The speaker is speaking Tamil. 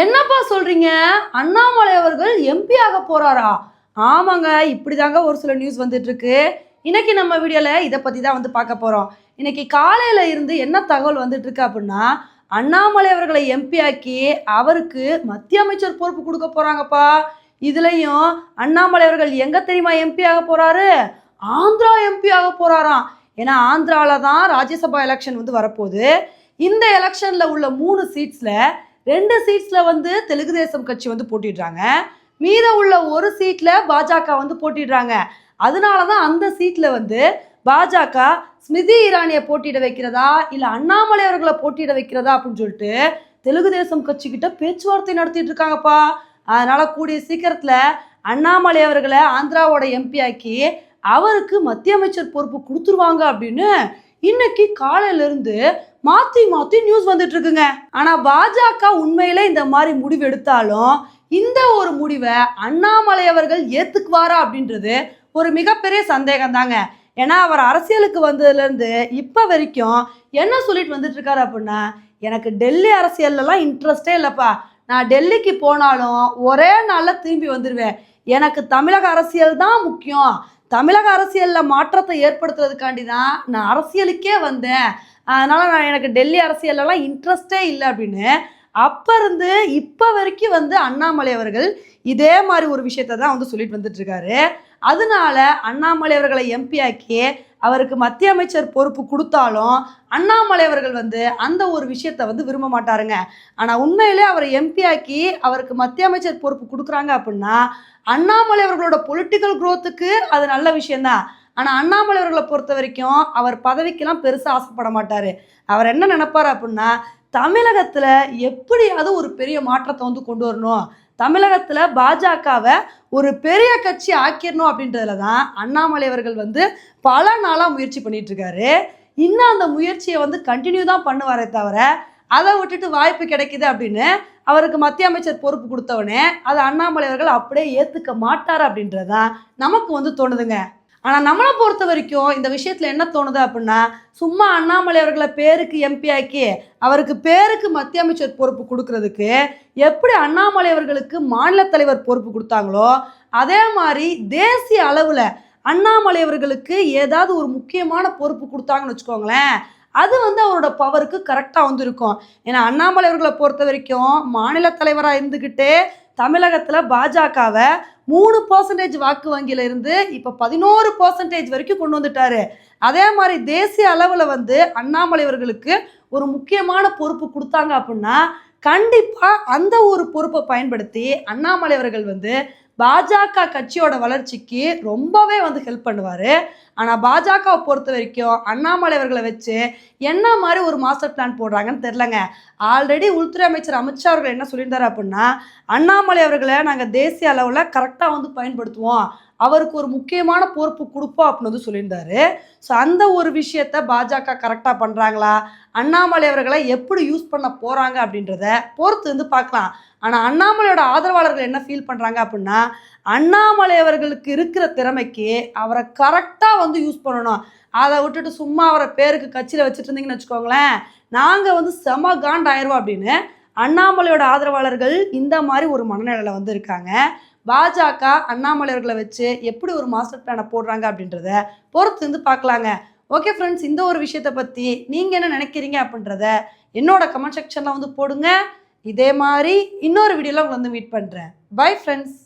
என்னப்பா சொல்றீங்க? அண்ணாமலை அவர்கள் எம்பி ஆக போறாரா? ஆமாங்க இப்படிதாங்க ஒரு சில நியூஸ் வந்துட்டு இருக்கு இன்னைக்கு நம்ம வீடியோல இதை பத்தி தான் வந்து பார்க்க போறோம். இன்னைக்கு காலையில இருந்து என்ன தகவல் வந்துட்டு இருக்கு அப்படின்னா அண்ணாமலை அவர்களை எம்பி ஆக்கி அவருக்கு மத்திய அமைச்சர் பொறுப்பு கொடுக்க போறாங்கப்பா. இதுலயும் அண்ணாமலை அவர்கள் எங்க தெரியுமா எம்பி ஆக போறாரு? ஆந்திரா எம்பி ஆக போறாராம். ஏன்னா ஆந்திரால தான் ராஜ்யசபா எலெக்ஷன் வந்து வரப்போகுது. இந்த எலெக்ஷன்ல உள்ள மூணு சீட்ஸ்ல ரெண்டு சீட்ஸில் வந்து தெலுங்கு தேசம் கட்சி வந்து போட்டிடுறாங்க. மீத உள்ள ஒரு சீட்டில் பாஜக வந்து போட்டிடுறாங்க. அதனால தான் அந்த சீட்டில் வந்து பாஜக ஸ்மிருதி இரானியை போட்டியிட வைக்கிறதா இல்லை அண்ணாமலை அவர்களை போட்டியிட வைக்கிறதா அப்படின்னு சொல்லிட்டு தெலுங்கு தேசம் கட்சி கிட்ட பேச்சுவார்த்தை நடத்திட்டு இருக்காங்கப்பா. அதனால கூடிய சீக்கிரத்தில் அண்ணாமலை அவர்களை ஆந்திராவோட எம்பி ஆக்கி அவருக்கு மத்திய அமைச்சர் பொறுப்பு கொடுத்துருவாங்க அப்படின்னு இன்னைக்கு காலையில இருந்து மாத்தி மாத்தி நியூஸ் வந்துட்டு இருக்குங்க ஆனா பாஜக உண்மையில இந்த மாதிரி முடிவு எடுத்தாலும் இந்த ஒரு முடிவை அண்ணாமலை அவர்கள் ஏத்துக்குவாரா அப்படின்றது ஒரு மிகப்பெரிய சந்தேகம் தாங்க ஏன்னா அவர் அரசியலுக்கு வந்ததுலேருந்து இப்போ வரைக்கும் என்ன சொல்லிட்டு வந்துட்டு இருக்காரு அப்படின்னா எனக்கு டெல்லி அரசியல்லாம் இன்ட்ரெஸ்டே இல்லைப்பா. நான் டெல்லிக்கு போனாலும் ஒரே நாளில் திரும்பி வந்துடுவேன் எனக்கு தமிழக அரசியல் தான் முக்கியம். தமிழக அரசியலில் மாற்றத்தை ஏற்படுத்துறதுக்காண்டி தான் நான் அரசியலுக்கே வந்தேன். அதனால் நான் எனக்கு டெல்லி அரசியலெல்லாம் இன்ட்ரெஸ்டே இல்லை அப்படின்னு. அப்போ இருந்து இப்போ வரைக்கும் வந்து அண்ணாமலை அவர்கள் இதே மாதிரி ஒரு விஷயத்தை தான் வந்து சொல்லிட்டு வந்துட்டுருக்காரு அதனால அண்ணாமலை அவர்களை எம்பி ஆக்கி அவருக்கு மத்திய அமைச்சர் பொறுப்பு கொடுத்தாலும் அண்ணாமலை அவர்கள் வந்து அந்த ஒரு விஷயத்தை வந்து விரும்ப மாட்டாருங்க. ஆனால் உண்மையிலே அவரை எம்பி ஆக்கி அவருக்கு மத்திய அமைச்சர் பொறுப்பு கொடுக்குறாங்க அப்படின்னா அண்ணாமலை அவர்களோட பொலிட்டிக்கல் குரோத்துக்கு அது நல்ல விஷயம்தான். ஆனால் அண்ணாமலை அவர்களை பொறுத்த வரைக்கும் அவர் பதவிக்கெல்லாம் பெருசாக ஆசைப்பட மாட்டார். அவர் என்ன நினைப்பார் அப்படின்னா தமிழகத்தில் எப்படியாவது ஒரு பெரிய மாற்றத்தை வந்து கொண்டு வரணும். தமிழகத்தில் பாஜகவை ஒரு பெரிய கட்சி ஆக்கிடணும் அப்படின்றதுல தான் அண்ணாமலை அவர்கள் வந்து பல நாளாக முயற்சி பண்ணிட்டு இருக்காரு இன்னும் அந்த முயற்சியை வந்து கண்டினியூ தான் பண்ணுவாரே தவிர அதை விட்டுட்டு வாய்ப்பு கிடைக்குது அப்படின்னு அவருக்கு மத்திய அமைச்சர் பொறுப்பு கொடுத்தவனே அதை அண்ணாமலை அவர்கள் அப்படியே ஏற்றுக்க மாட்டார் அப்படின்றதான் நமக்கு வந்து தோணுதுங்க. ஆனால் நம்மளை பொறுத்த வரைக்கும் இந்த விஷயத்தில் என்ன தோணுது அப்படின்னா சும்மா அண்ணாமலை அவர்களை பேருக்கு எம்பி ஆக்கி அவருக்கு பேருக்கு மத்திய அமைச்சர் பொறுப்பு கொடுக்கறதுக்கு எப்படி அண்ணாமலை அவர்களுக்கு மாநில தலைவர் பொறுப்பு கொடுத்தாங்களோ அதே மாதிரி தேசிய அளவில் அண்ணாமலை அவர்களுக்கு ஏதாவது ஒரு முக்கியமான பொறுப்பு கொடுத்தாங்கன்னு வச்சுக்கோங்களேன் அது வந்து அவரோட பவருக்கு கரெக்டாக வந்து இருக்கும் ஏன்னா அண்ணாமலை அவர்களை பொறுத்த வரைக்கும் மாநில தலைவராக இருந்துக்கிட்டே தமிழகத்தில் பாஜகவை மூணு பர்சன்டேஜ் வாக்கு வங்கியில இருந்து இப்போ பதினோரு பர்சன்டேஜ் வரைக்கும் கொண்டு வந்துட்டாரு. அதே மாதிரி தேசிய அளவில் வந்து அண்ணாமலை அவர்களுக்கு ஒரு முக்கியமான பொறுப்பு கொடுத்தாங்க அப்படின்னா கண்டிப்பாக அந்த ஒரு பொறுப்பை பயன்படுத்தி அண்ணாமலை அவர்கள் வந்து பாஜக கட்சியோட வளர்ச்சிக்கு ரொம்பவே வந்து ஹெல்ப் பண்ணுவார். ஆனால் பாஜகவை பொறுத்த வரைக்கும் அண்ணாமலை அவர்களை வச்சு என்ன மாதிரி ஒரு மாஸ்டர் பிளான் போடுறாங்கன்னு தெரிலங்க ஆல்ரெடி உள்துறை அமைச்சர் அமித்ஷா அவர்கள் என்ன சொல்லியிருந்தார் அப்படின்னா அண்ணாமலை அவர்களை நாங்கள் தேசிய அளவில் கரெக்டாக வந்து பயன்படுத்துவோம். அவருக்கு ஒரு முக்கியமான பொறுப்பு கொடுப்போம் அப்படின்னு வந்து சொல்லியிருந்தாரு. ஸோ அந்த ஒரு விஷயத்த பாஜக கரெக்டாக பண்ணுறாங்களா அண்ணாமலை அவர்களை எப்படி யூஸ் பண்ண போகிறாங்க அப்படின்றத பொறுத்து வந்து பார்க்கலாம். ஆனால் அண்ணாமலையோட ஆதரவாளர்கள் என்ன ஃபீல் பண்ணுறாங்க அப்படின்னா அண்ணாமலை அவர்களுக்கு இருக்கிற திறமைக்கு அவரை கரெக்டாக வந்து யூஸ் பண்ணணும். அதை விட்டுட்டு சும்மா அவரை பேருக்கு கட்சியில் வச்சுட்டு இருந்தீங்கன்னு வச்சுக்கோங்களேன் நாங்கள் வந்து செம காண்ட் ஆயிடுவோம் அப்படின்னு அண்ணாமலையோட ஆதரவாளர்கள் இந்த மாதிரி ஒரு மனநிலையில் வந்து இருக்காங்க. பாஜக அண்ணாமலையர்களை வச்சு எப்படி ஒரு மாஸ்டர் பிளானை போடுறாங்க அப்படின்றத பொறுத்து இருந்து பார்க்கலாங்க. ஓகே ஃப்ரெண்ட்ஸ் இந்த ஒரு விஷயத்தை பற்றி நீங்கள் என்ன நினைக்கிறீங்க அப்படின்றத என்னோட கமெண்ட் செக்ஷனில் வந்து போடுங்க. இதே மாதிரி இன்னொரு வீடியோவில் உங்களை வந்து மீட் பண்ணுறேன் பை ஃப்ரெண்ட்ஸ்